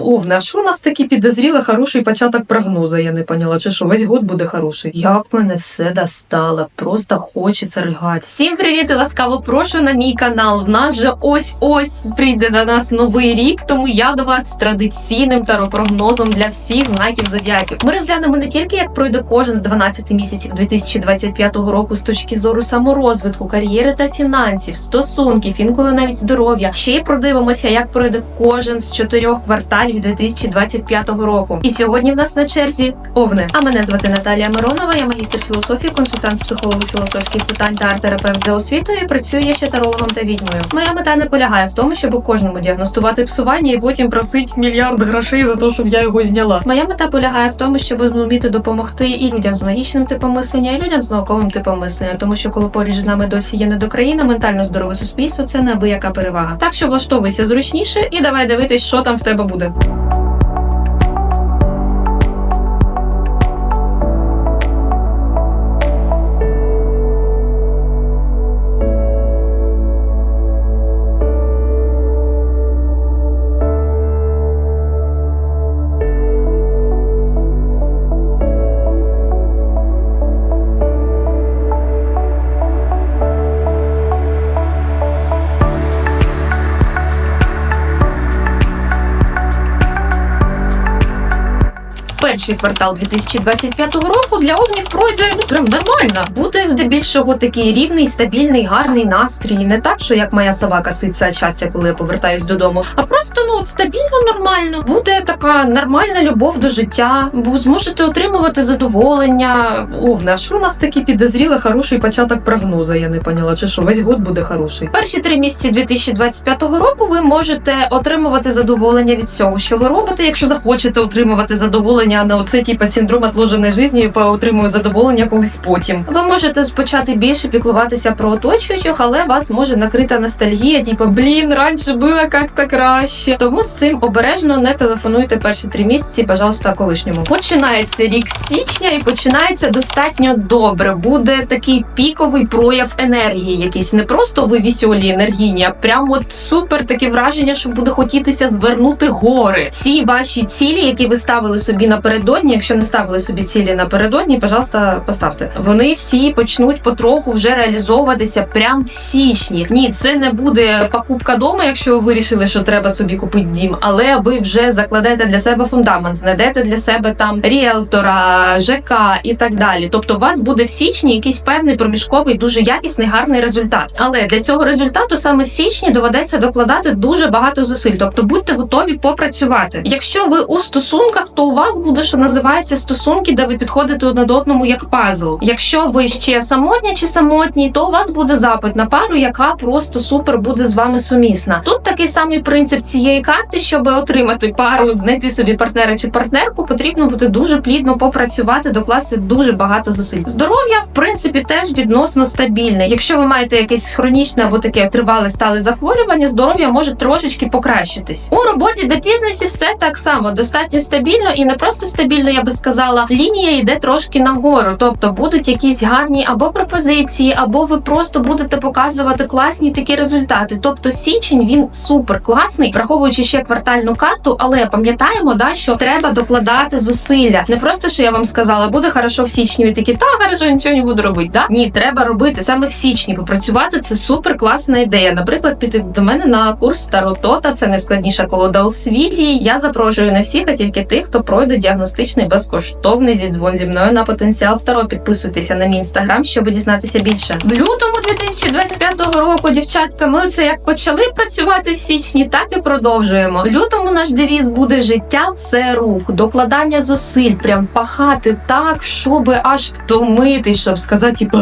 Овна, а що у нас такі підозріли хороший початок прогнозу? Я не поняла, чи що весь год буде хороший. Як мене все достало, просто хочеться ригати. Всім привіт і ласкаво прошу на мій канал. В нас же ось ось прийде на нас новий рік, тому я до вас з традиційним таропрогнозом для всіх знаків зодіаків. Ми розглянемо не тільки як пройде кожен з 12 місяців 2025 року з точки зору саморозвитку, кар'єри та фінансів, стосунків, інколи навіть здоров'я. Ще й продивимося, як пройде кожен з чотирьох кварталів 2025 року. І сьогодні в нас на черзі овни. А мене звати Наталія Миронова. Я магістр філософії, консультант з психології філософських питань та арт-терапевт за освітою. і Працюю я ще тарологом та відьмою. Моя мета не полягає в тому, щоб кожному діагностувати псування і потім просить мільярд грошей за те, щоб я його зняла. Моя мета полягає в тому, щоб зуміти допомогти і людям з магічним типом мислення, і людям з науковим типом мислення, тому що коли поруч з нами досі є недокраїна, ментально здорове суспільство це неабияка перевага. Так що влаштовуйся зручніше і давай дивитись, що там в тебе буде. time. Перший квартал 2025 року для овнів пройде ну прям нормально. Буде здебільшого такий рівний, стабільний, гарний настрій. Не так, що як моя собака ситься щастя, коли я повертаюсь додому, а просто ну стабільно нормально. Буде така нормальна любов до життя. Бо зможете отримувати задоволення. Овна, що у нас такий підозріли хороший початок прогнозу? Я не поняла, чи що весь год буде хороший. Перші три місяці 2025 року ви можете отримувати задоволення від всього, що ви робите, якщо захочете отримувати задоволення, а не оце типа синдром отложеної житті, отримую задоволення колись потім. Ви можете почати більше піклуватися про оточуючих, але вас може накрита ностальгія, типу, блін, раніше було як-то краще. Тому з цим обережно не телефонуйте перші три місяці, пожалуйста, колишньому. Починається рік січня і починається достатньо добре. Буде такий піковий прояв енергії, якийсь не просто ви веселі енергійні, а прям от супер таке враження, що буде хотітися звернути гори. Всі ваші цілі, які ви ставили собі напередодні, якщо не ставили собі цілі напередодні, пожалуйста, поставте. Вони всі почнуть потроху вже реалізовуватися прям в січні. Ні, це не буде покупка дому, якщо ви вирішили, що треба собі купити дім, але ви вже закладете для себе фундамент, знайдете для себе там ріелтора, ЖК і так далі. Тобто, у вас буде в січні якийсь певний проміжковий, дуже якісний, гарний результат. Але для цього результату саме в січні доведеться докладати дуже багато зусиль. Тобто будьте готові попрацювати. Якщо ви у стосунках, то у вас буде, що називається стосунки, де ви підходите одне до одному як пазл. Якщо ви ще самотня чи самотній, то у вас буде запит на пару, яка просто супер буде з вами сумісна. Тут такий самий принцип цієї карти, щоб отримати пару, знайти собі партнера чи партнерку, потрібно бути дуже плідно попрацювати, докласти дуже багато зусиль. Здоров'я, в принципі, теж відносно стабільне. Якщо ви маєте якесь хронічне або таке тривале стале захворювання, здоров'я може трошечки покращитись. У роботі до бізнесі все так само достатньо стабільно і не просто стабільно, я би сказала, лінія йде трошки нагору. Тобто будуть якісь гарні або пропозиції, або ви просто будете показувати класні такі результати. Тобто січень він супер класний, враховуючи ще квартальну карту, але пам'ятаємо, да, що треба докладати зусилля. Не просто що я вам сказала, буде хорошо в січні. Ви такі, та хорошо, нічого не буду робити. Да? Ні, треба робити саме в січні. Попрацювати це супер класна ідея. Наприклад, піти до мене на курс Таротота, це найскладніша колода у світі. Я запрошую не всіх, а тільки тих, хто пройде діагностичний безкоштовний зідзвон зі мною на потенціал Таро. Підписуйтеся на мій інстаграм, щоб дізнатися більше. В лютому 2025 року, дівчатка, ми це як почали працювати в січні, так і продовжуємо. В лютому наш девіз буде життя це рух, докладання зусиль, прям пахати так, щоб аж втомитись, щоб сказати, типу,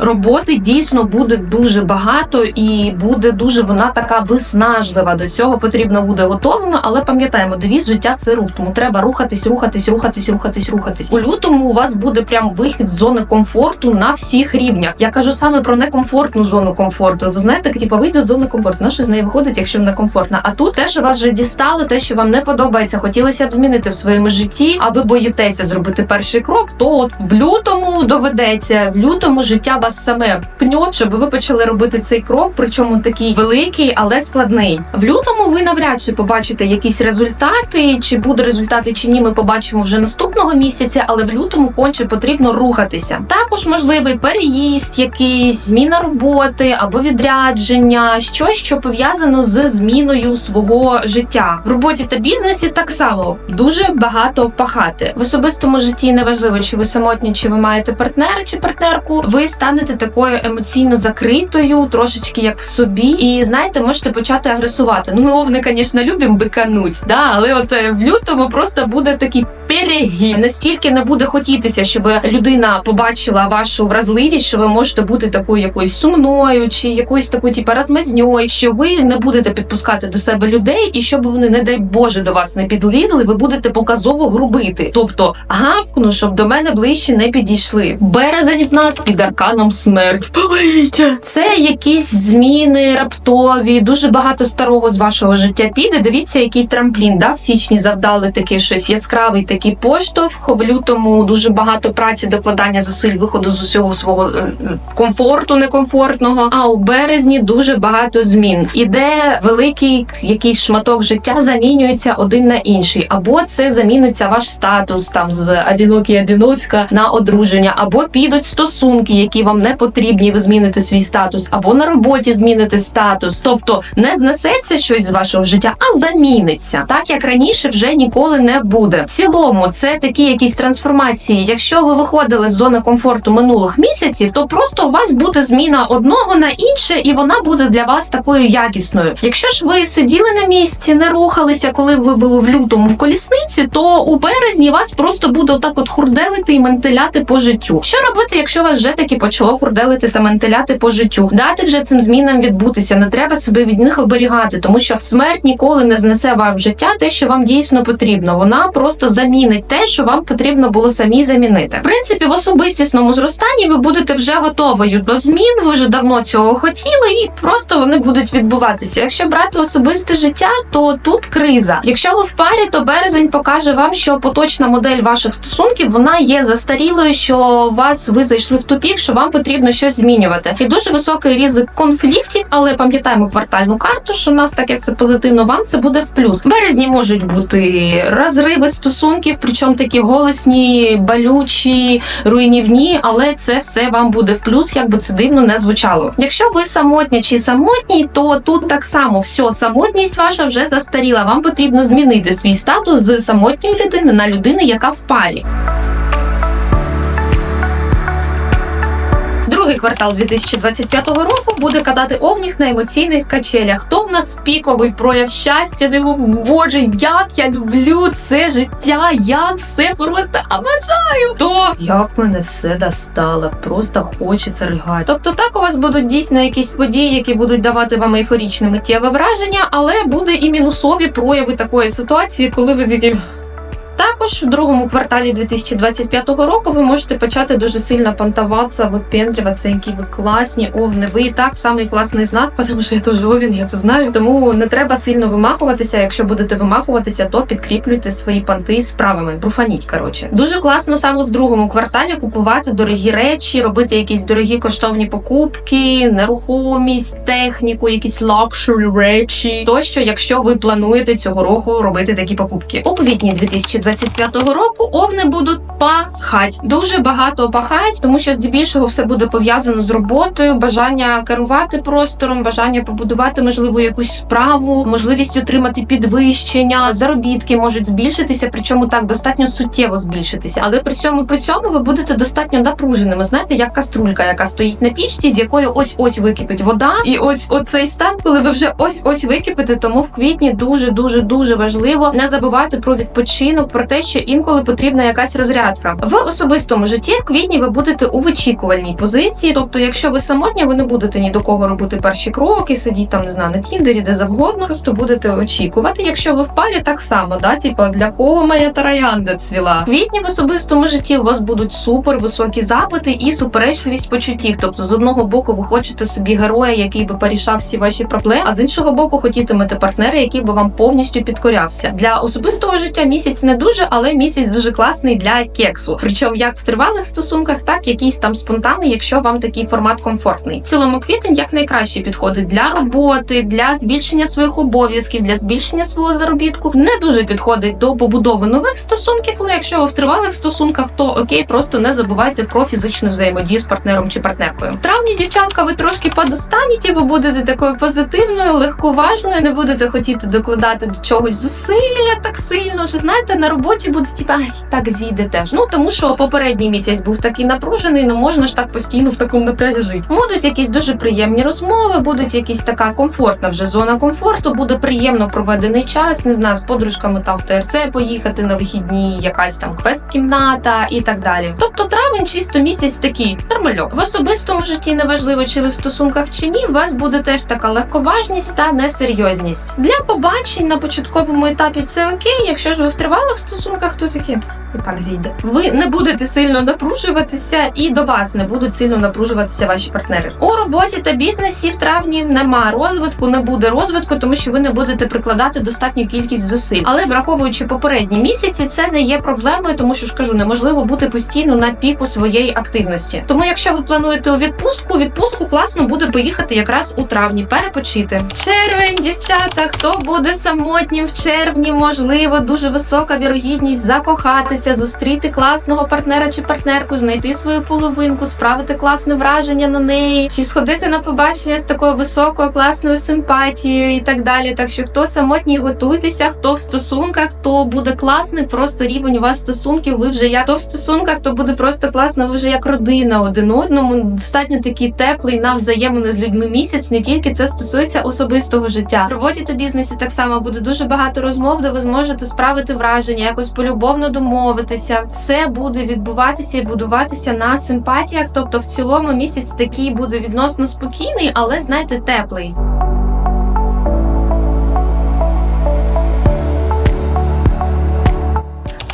роботи дійсно буде дуже багато і буде дуже вона така виснажлива. До цього потрібно буде готовими, але пам'ятаємо, девіз життя це рух, тому треба рухатись, рухатись. Рухатись, рухатись, рухатись. У лютому у вас буде прям вихід з зони комфорту на всіх рівнях. Я кажу саме про некомфортну зону комфорту. Знаєте, типу, вийде з зони комфорту. На що з неї виходить, якщо вона комфортна? А тут те, що вас вже дістало, те, що вам не подобається, хотілося б змінити в своєму житті, а ви боїтеся зробити перший крок, то от в лютому доведеться, в лютому життя вас саме пньот, щоб ви почали робити цей крок, причому такий великий, але складний. В лютому ви навряд чи побачите якісь результати, чи буде результати, чи ні, ми побачимо вже наступного місяця, але в лютому конче потрібно рухатися. Також можливий переїзд, якийсь зміна роботи або відрядження, щось, що пов'язано з зміною свого життя. В роботі та бізнесі так само дуже багато пахати. В особистому житті неважливо, чи ви самотні, чи ви маєте партнера чи партнерку. Ви станете такою емоційно закритою, трошечки як в собі, і знаєте, можете почати агресувати. Ну, ми овни, звісно, любимо бикануть, да, але от е, в лютому просто буде такий перегін. Настільки не буде хотітися, щоб людина побачила вашу вразливість, що ви можете бути такою якоюсь сумною, чи якоюсь такою, типу, розмазньою, що ви не будете підпускати до себе людей, і щоб вони, не дай Боже, до вас не підлізли, ви будете показово грубити. Тобто гавкну, щоб до мене ближче не підійшли. Березень в нас під арканом смерть. Помийте! Це якісь зміни раптові, дуже багато старого з вашого життя піде. Дивіться, який трамплін. Да? В січні завдали таке щось яскравий такий поштовх. В лютому дуже багато праці, докладання зусиль, виходу з усього свого е, комфорту некомфортного. А у березні дуже багато змін. Іде великий якийсь шматок життя, замінюється один на інший, або це заміниться ваш статус там з одинокі одиночка на одруження, або підуть стосунки, які вам не потрібні. Ви зміните свій статус, або на роботі зміните статус. Тобто не знесеться щось з вашого життя, а заміниться, так як раніше вже ніколи не буде. В цілому це такі якісь трансформації. Якщо ви виходили з зони комфорту минулих місяців, то просто у вас буде зміна одного на інше, і вона буде для вас такою якісною. Якщо ж ви сиділи на місці, не рухалися, коли ви були в лютому в колісниці, то у березні вас просто буде отак от хурделити і ментиляти по життю. Що робити, якщо вас вже таки почало хурделити та ментиляти по життю? Дати вже цим змінам відбутися. Не треба себе від них оберігати, тому що смерть ніколи не знесе вам в життя те, що вам дійсно потрібно. Вона просто замінить те, що вам потрібно було самі замінити. В принципі, в особистісному зростанні ви будете вже готовою до змін. Ви вже давно цього хотіли, і просто вони будуть відбуватися. Якщо брати особисте життя, то тут криза. Якщо ви в парі, то березень покаже вам, що поточна модель ваших стосунків вона є застарілою, що вас ви зайшли в тупік, що вам потрібно щось змінювати. І дуже високий ризик конфліктів, але пам'ятаємо квартальну карту, що у нас таке все позитивно. Вам це буде в плюс. Березні можуть бути розриви стосунків, причому такі голосні, балючі, руйнівні, але це все вам буде в плюс, як би це дивно не звучало. Якщо ви самотня чи самотній, то тут так само все, самотність ваша вже застаріла. Вам потрібно змінити свій статус з самотньої людини на людини, яка в парі. Другий квартал 2025 року буде катати овніх на емоційних качелях. Хто в нас піковий прояв щастя? Диво, боже, як я люблю це життя, як все просто обожаю. То як мене все достало, просто хочеться ригати. Тобто, так у вас будуть дійсно якісь події, які будуть давати вам ейфорічне миттєве враження, але буде і мінусові прояви такої ситуації, коли ви такі. Також у другому кварталі 2025 року ви можете почати дуже сильно понтуватися, випендрюватися, які ви класні, овни. Ви і так самий класний знак, тому що я теж овін, я це знаю. Тому не треба сильно вимахуватися. Якщо будете вимахуватися, то підкріплюйте свої понти справами. Бруфаніть, коротше. Дуже класно саме в другому кварталі купувати дорогі речі, робити якісь дорогі коштовні покупки, нерухомість, техніку, якісь лакшері речі. Тощо, якщо ви плануєте цього року робити такі покупки. У квітні 2025 року овни будуть пахать. Дуже багато пахать, тому що здебільшого все буде пов'язано з роботою, бажання керувати простором, бажання побудувати можливо якусь справу, можливість отримати підвищення, заробітки можуть збільшитися, причому так достатньо суттєво збільшитися. Але при цьому при цьому ви будете достатньо напруженими. Знаєте, як каструлька, яка стоїть на пічці, з якої ось ось википить вода, і ось оцей стан, коли ви вже ось ось википите. Тому в квітні дуже дуже дуже важливо не забувати про відпочинок, про те, що інколи потрібна якась розрядка. В особистому житті в квітні ви будете у вичікувальній позиції. Тобто, якщо ви самотня, ви не будете ні до кого робити перші кроки, сидіть там, не знаю, на тіндері, де завгодно, просто будете очікувати. Якщо ви в парі, так само, да, типу, для кого моя троянда цвіла. В квітні в особистому житті у вас будуть супер високі запити і суперечливість почуттів. Тобто, з одного боку, ви хочете собі героя, який би порішав всі ваші проблеми, а з іншого боку, хотітимете партнера, який би вам повністю підкорявся. Для особистого життя місяць не дуже, але місяць дуже класний для кексу. Причому як в тривалих стосунках, так якийсь там спонтанний, якщо вам такий формат комфортний. В цілому квітень як найкраще підходить для роботи, для збільшення своїх обов'язків, для збільшення свого заробітку. Не дуже підходить до побудови нових стосунків, але якщо ви в тривалих стосунках, то окей, просто не забувайте про фізичну взаємодію з партнером чи партнеркою. Травні, дівчатка, ви трошки подостанете, ви будете такою позитивною, легковажною, не будете хотіти докладати до чогось зусилля так сильно. Вже знаєте, на роботі буде типа так зійде теж. Ну тому що попередній місяць був такий напружений, не можна ж так постійно в такому напрягі жити. Будуть якісь дуже приємні розмови, будуть якісь така комфортна вже зона комфорту, буде приємно проведений час. Не знаю, з подружками там в ТРЦ поїхати на вихідні, якась там квест-кімната і так далі. Тобто травень чисто місяць такий нормальок. В особистому житті неважливо, чи ви в стосунках чи ні. У вас буде теж така легковажність та несерйозність. Для побачень на початковому етапі це окей. Якщо ж ви в тривалих стосунках, то такі так зійде. Ви не будете сильно напружуватися, і до вас не будуть сильно напружуватися ваші партнери. У роботі та бізнесі в травні нема розвитку, не буде розвитку, тому що ви не будете прикладати достатню кількість зусиль. Але враховуючи попередні місяці, це не є проблемою, тому що ж кажу, неможливо бути постійно на піку своєї активності. Тому, якщо ви плануєте у відпустку, відпустку класно буде поїхати якраз у травні, перепочити. Червень, дівчата, хто буде самотнім в червні, можливо, дуже висока вірогідність закохатися, зустріти класного партнера чи партнерку, знайти свою половинку, справити класне враження на неї, чи сходити на побачення з такою високою класною симпатією і так далі. Так що хто самотній, готуйтеся, хто в стосунках, то буде класний, просто рівень у вас стосунків. Ви вже як хто в стосунках, то буде просто класно. Ви вже як родина один одному. Достатньо такий теплий на взаємини з людьми місяць. Не тільки це стосується особистого життя. В роботі та бізнесі так само буде дуже багато розмов, де ви зможете справити враження, якось полюбовно домовитися. Все буде відбуватися і будуватися на симпатіях. Тобто, в цілому місяць такий буде відносно спокійний, але знаєте, теплий.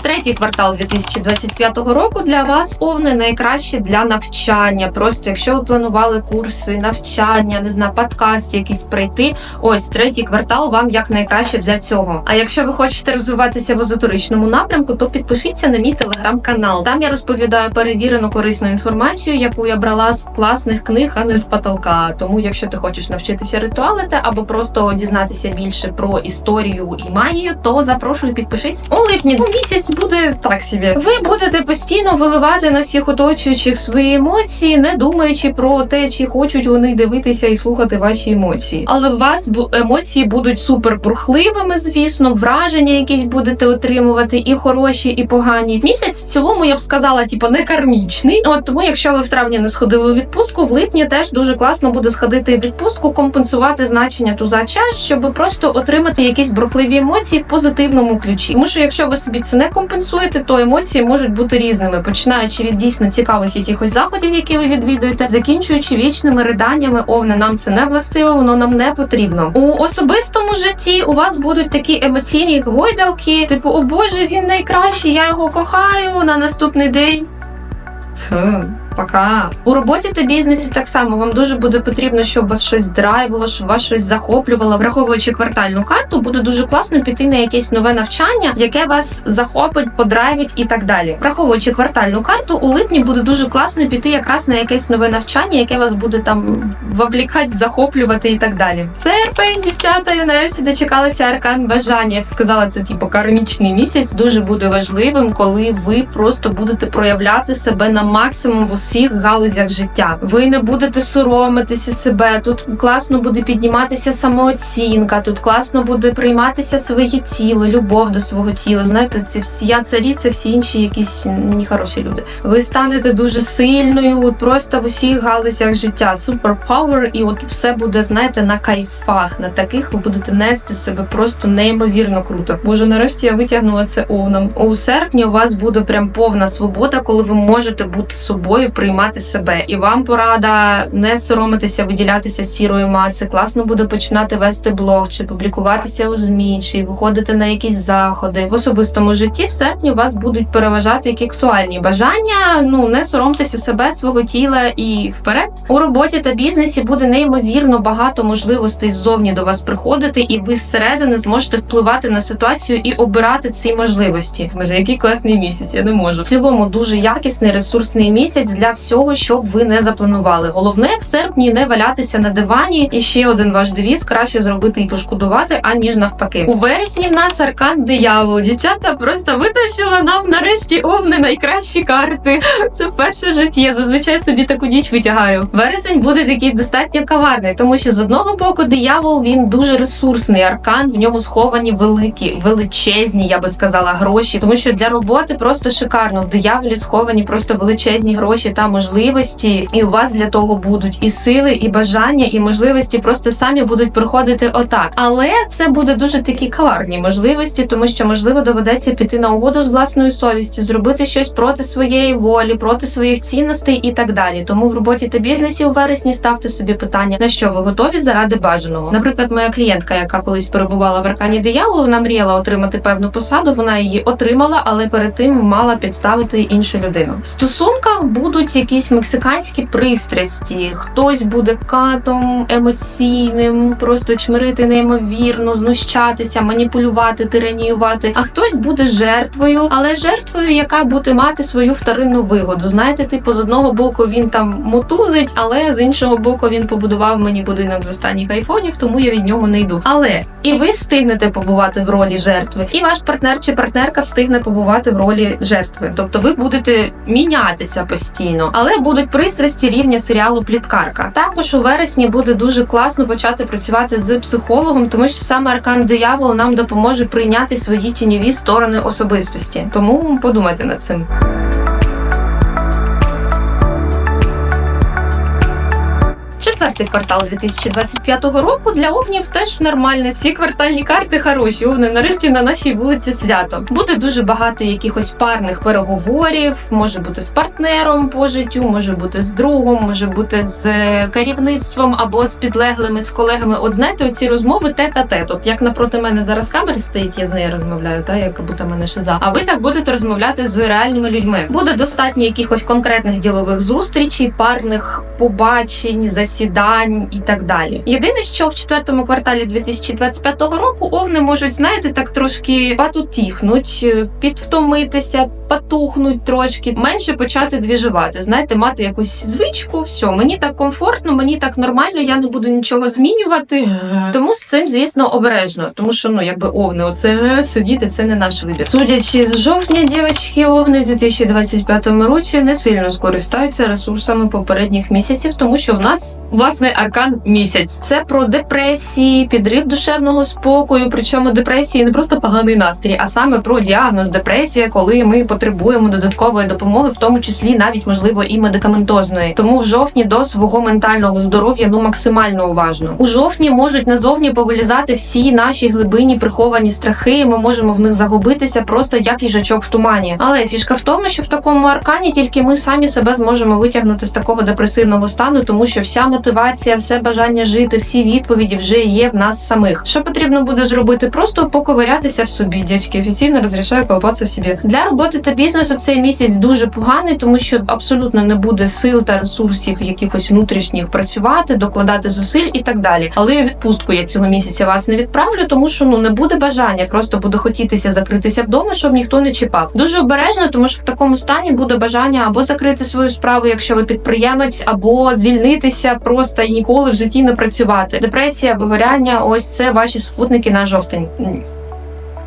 Третій квартал 2025 року для вас овни найкраще для навчання. Просто якщо ви планували курси, навчання, не знаю, подкаст якийсь пройти. Ось третій квартал вам як найкраще для цього. А якщо ви хочете розвиватися в езотеричному напрямку, то підпишіться на мій телеграм-канал. Там я розповідаю перевірену корисну інформацію, яку я брала з класних книг, а не з потолка. Тому, якщо ти хочеш навчитися ритуалити або просто дізнатися більше про історію і магію, то запрошую підпишись у липні. Місяць буде так собі. Ви будете постійно виливати на всіх оточуючих свої емоції, не думаючи про те, чи хочуть вони дивитися і слухати ваші емоції. Але у вас емоції будуть супер бурхливими, звісно, враження якісь будете отримувати, і хороші, і погані. Місяць в цілому я б сказала, типу, не кармічний. От тому, якщо ви в травні не сходили у відпустку, в липні теж дуже класно буде сходити в відпустку, компенсувати значення туза час, щоб просто отримати якісь бурхливі емоції в позитивному ключі. Тому що якщо ви собі це не компенсуєте, то емоції можуть бути різними, починаючи від дійсно цікавих якихось заходів, які ви відвідуєте, закінчуючи вічними риданнями. Овне нам це не властиво, воно нам не потрібно. У особистому житті у вас будуть такі емоційні гойдалки, типу, о Боже, він найкращий, я його кохаю на наступний день. Фу. Пока у роботі та бізнесі так само вам дуже буде потрібно, щоб вас щось драйвило, щоб вас щось захоплювало. Враховуючи квартальну карту, буде дуже класно піти на якесь нове навчання, яке вас захопить, подрайвить і так далі. Враховуючи квартальну карту, у липні буде дуже класно піти якраз на якесь нове навчання, яке вас буде там вовлікати, захоплювати і так далі. Серпень, дівчата, і нарешті дочекалися аркан бажання. Я б сказала, це типу кармічний місяць. Дуже буде важливим, коли ви просто будете проявляти себе на максимум в всіх галузях життя. Ви не будете соромитися себе. Тут класно буде підніматися самооцінка, тут класно буде прийматися своє тіло, любов до свого тіла. Знаєте, ці всі я царі, це всі інші якісь нехороші люди. Ви станете дуже сильною, от просто в усіх галузях життя. Суперпауер, і от все буде, знаєте, на кайфах. На таких ви будете нести себе просто неймовірно круто. Боже, нарешті я витягнула це овном. У серпні у вас буде прям повна свобода, коли ви можете бути собою, приймати себе. І вам порада не соромитися, виділятися з сірої маси. Класно буде починати вести блог чи публікуватися у змі, чи виходити на якісь заходи в особистому житті. В серпні вас будуть переважати як сексуальні бажання. Ну не соромтеся себе, свого тіла і вперед. У роботі та бізнесі буде неймовірно багато можливостей ззовні до вас приходити, і ви зсередини зможете впливати на ситуацію і обирати ці можливості. Боже, який класний місяць, я не можу. В цілому дуже якісний ресурсний місяць для всього, щоб ви не запланували. Головне в серпні не валятися на дивані. І ще один ваш девіз краще зробити і пошкодувати, аніж навпаки. У вересні в нас аркан диявол. Дівчата просто витащила нам нарешті овни найкращі карти. Це вперше в житті. Я зазвичай собі таку ніч витягаю. Вересень буде такий достатньо каварний, тому що з одного боку диявол він дуже ресурсний аркан. В ньому сховані великі, величезні, я би сказала, гроші. Тому що для роботи просто шикарно. В дияволі сховані просто величезні гроші та можливості. І у вас для того будуть і сили, і бажання, і можливості просто самі будуть приходити отак. Але це буде дуже такі каварні можливості, тому що можливо доведеться піти на угоду з власною совістю, зробити щось проти своєї волі, проти своїх цінностей і так далі. Тому в роботі та бізнесі у вересні ставте собі питання, на що ви готові заради бажаного. Наприклад, моя клієнтка, яка колись перебувала в аркані дияволу, вона мріяла отримати певну посаду. Вона її отримала, але перед тим мала підставити іншу людину. В стосунках будуть якісь мексиканські пристрасті. Хтось буде катом емоційним, просто чмирити неймовірно, знущатися, маніпулювати, тираніювати. А хтось буде жертвою, але жертвою, яка буде мати свою вторинну вигоду. Знаєте, типу, з одного боку він там мотузить, але з іншого боку він побудував мені будинок з останніх айфонів, тому я від нього не йду. Але і ви встигнете побувати в ролі жертви, і ваш партнер чи партнерка встигне побувати в ролі жертви. Тобто ви будете мінятися постійно, але будуть пристрасті рівня серіалу Пліткарка. Також у вересні буде дуже класно почати працювати з психологом, тому що саме аркан диявол нам допоможе прийняти свої тіньові сторони особистості. Тому подумайте над цим. Четвертий квартал 2025 року для овнів теж нормальний. Всі квартальні карти хороші. Овни нарешті на нашій вулиці свято. Буде дуже багато якихось парних переговорів. Може бути з партнером по життю, може бути з другом, може бути з е, керівництвом або з підлеглими, з колегами. От знаєте, оці розмови тет а тет. От як напроти мене зараз камера стоїть, я з нею розмовляю, та як будто мене шиза. А ви так будете розмовляти з реальними людьми. Буде достатньо якихось конкретних ділових зустрічей, парних побачень, засідань і так далі. Єдине, що в четвертому кварталі 2025 року овни можуть, знаєте, так трошки потутіхнуть, е, підвтомитися, потухнуть трошки, менше почати двіжувати. Знаєте, мати якусь звичку, все, мені так комфортно, мені так нормально, я не буду нічого змінювати. Тому з цим, звісно, обережно, тому що ну якби овни, оце сидіти, це не наш вибір. Судячи з жовтня, дівчатки, овни в 2025 році не сильно скористаються ресурсами попередніх місяців, тому що в нас власне аркан місяць. Це про депресії, підрив душевного спокою. Причому депресії не просто поганий настрій, а саме про діагноз депресія, коли ми потребуємо додаткової допомоги, в тому числі навіть можливо і медикаментозної. Тому в жовтні до свого ментального здоров'я ну максимально уважно. У жовтні можуть назовні повилізати всі наші глибинні приховані страхи. і Ми можемо в них загубитися просто як їжачок в тумані. Але фішка в тому, що в такому аркані тільки ми самі себе зможемо витягнути з такого депресивного стану, тому що вся мотивація, все бажання жити, всі відповіді вже є в нас самих. Що потрібно буде зробити? Просто поковирятися в собі. Дядьки офіційно розрішаю колупатися в собі. Для роботи та бізнесу цей місяць дуже поганий, тому що абсолютно не буде сил та ресурсів якихось внутрішніх працювати, докладати зусиль і так далі. Але відпустку я цього місяця вас не відправлю, тому що ну не буде бажання, просто буде хотітися закритися вдома, щоб ніхто не чіпав. Дуже обережно, тому що в такому стані буде бажання або закрити свою справу, якщо ви підприємець, або звільнитися просто і ніколи в житті не працювати. Депресія, вигоряння ось це ваші супутники на жовтень.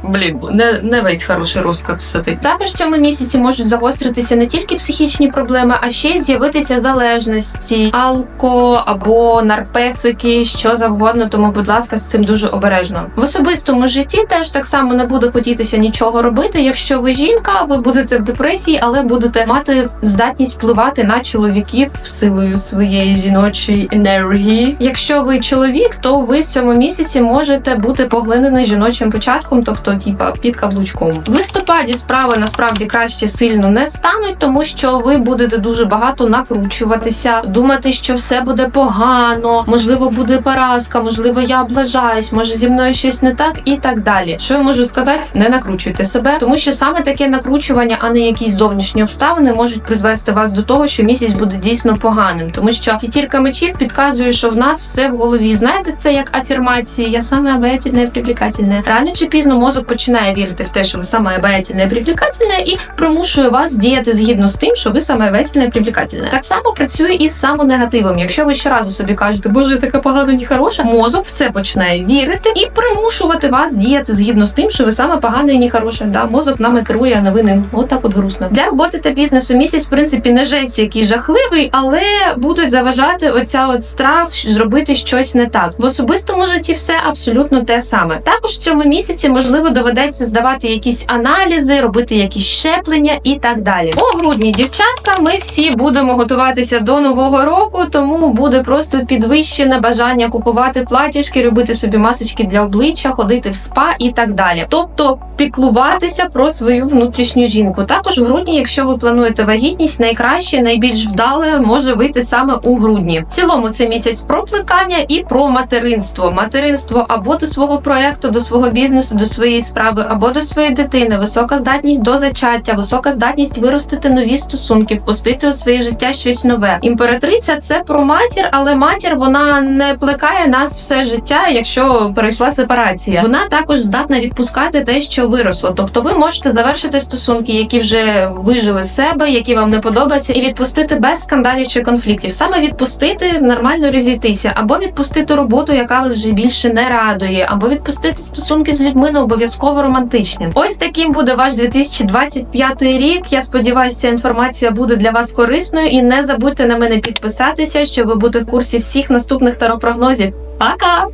Блін, не, не весь хороший розклад все-таки. Також в цьому місяці можуть загостритися не тільки психічні проблеми, а ще й з'явитися залежності, алко або нарпесики, що завгодно. Тому, будь ласка, з цим дуже обережно. В особистому житті теж так само не буде хотітися нічого робити. Якщо ви жінка, ви будете в депресії, але будете мати здатність впливати на чоловіків силою своєї жіночої енергії. Якщо ви чоловік, то ви в цьому місяці можете бути поглинений жіночим початком, тобто типа під каблучком. В листопаді справи насправді краще сильно не стануть, тому що ви будете дуже багато накручуватися, думати, що все буде погано, можливо, буде поразка, можливо, я облажаюсь, може зі мною щось не так і так далі. Що я можу сказати? Не накручуйте себе, тому що саме таке накручування, а не якісь зовнішні обставини, можуть призвести вас до того, що місяць буде дійсно поганим, тому що п'ятірка мечів підказує, що в нас все в голові. Знаєте, це як афірмації. Я саме обаятельна і привлекательна. Рано чи пізно мозок починає вірити в те, що ви саме обаятельна і привлекательна, і примушує вас діяти згідно з тим, що ви саме обаятельна і привлекательна. Так само працює і з самонегативом. Якщо ви щоразу собі кажете, боже, я така погана, не хороша, мозок в це починає вірити і примушувати вас діяти згідно з тим, що ви саме погана і не хороша. Да, мозок нами керує, а не ви. Отак от грустно. Для роботи та бізнесу місяць, в принципі, не жесть який жахливий, але будуть заважати оця от страх зробити щось не так. В особистому житті все абсолютно те саме. Також в цьому місяці можливо доведеться здавати якісь аналізи, робити якісь щеплення і так далі. У грудні, дівчатка, ми всі будемо готуватися до нового року, тому буде просто підвищене бажання купувати платіжки, робити собі масочки для обличчя, ходити в спа і так далі. Тобто піклуватися про свою внутрішню жінку. Також в грудні, якщо ви плануєте вагітність, найкраще, найбільш вдале може вийти саме у грудні. В цілому це місяць про плекання і про материнство. Материнство або до свого проекту, до свого бізнесу, до своєї справи, або до своєї дитини, висока здатність до зачаття, висока здатність виростити нові стосунки, впустити у своє життя щось нове. Імператриця це про матір, але матір вона не плекає нас все життя, якщо перейшла сепарація. Вона також здатна відпускати те, що виросло. Тобто, ви можете завершити стосунки, які вже вижили з себе, які вам не подобаються, і відпустити без скандалів чи конфліктів. Саме відпустити, нормально розійтися, або відпустити роботу, яка вас вже більше не радує, або відпустити стосунки з людьми не обов'язково романтичні. Ось таким буде ваш 2025 рік. Я сподіваюся, інформація буде для вас корисною. І не забудьте на мене підписатися, щоб бути в курсі всіх наступних таропрогнозів. Пока!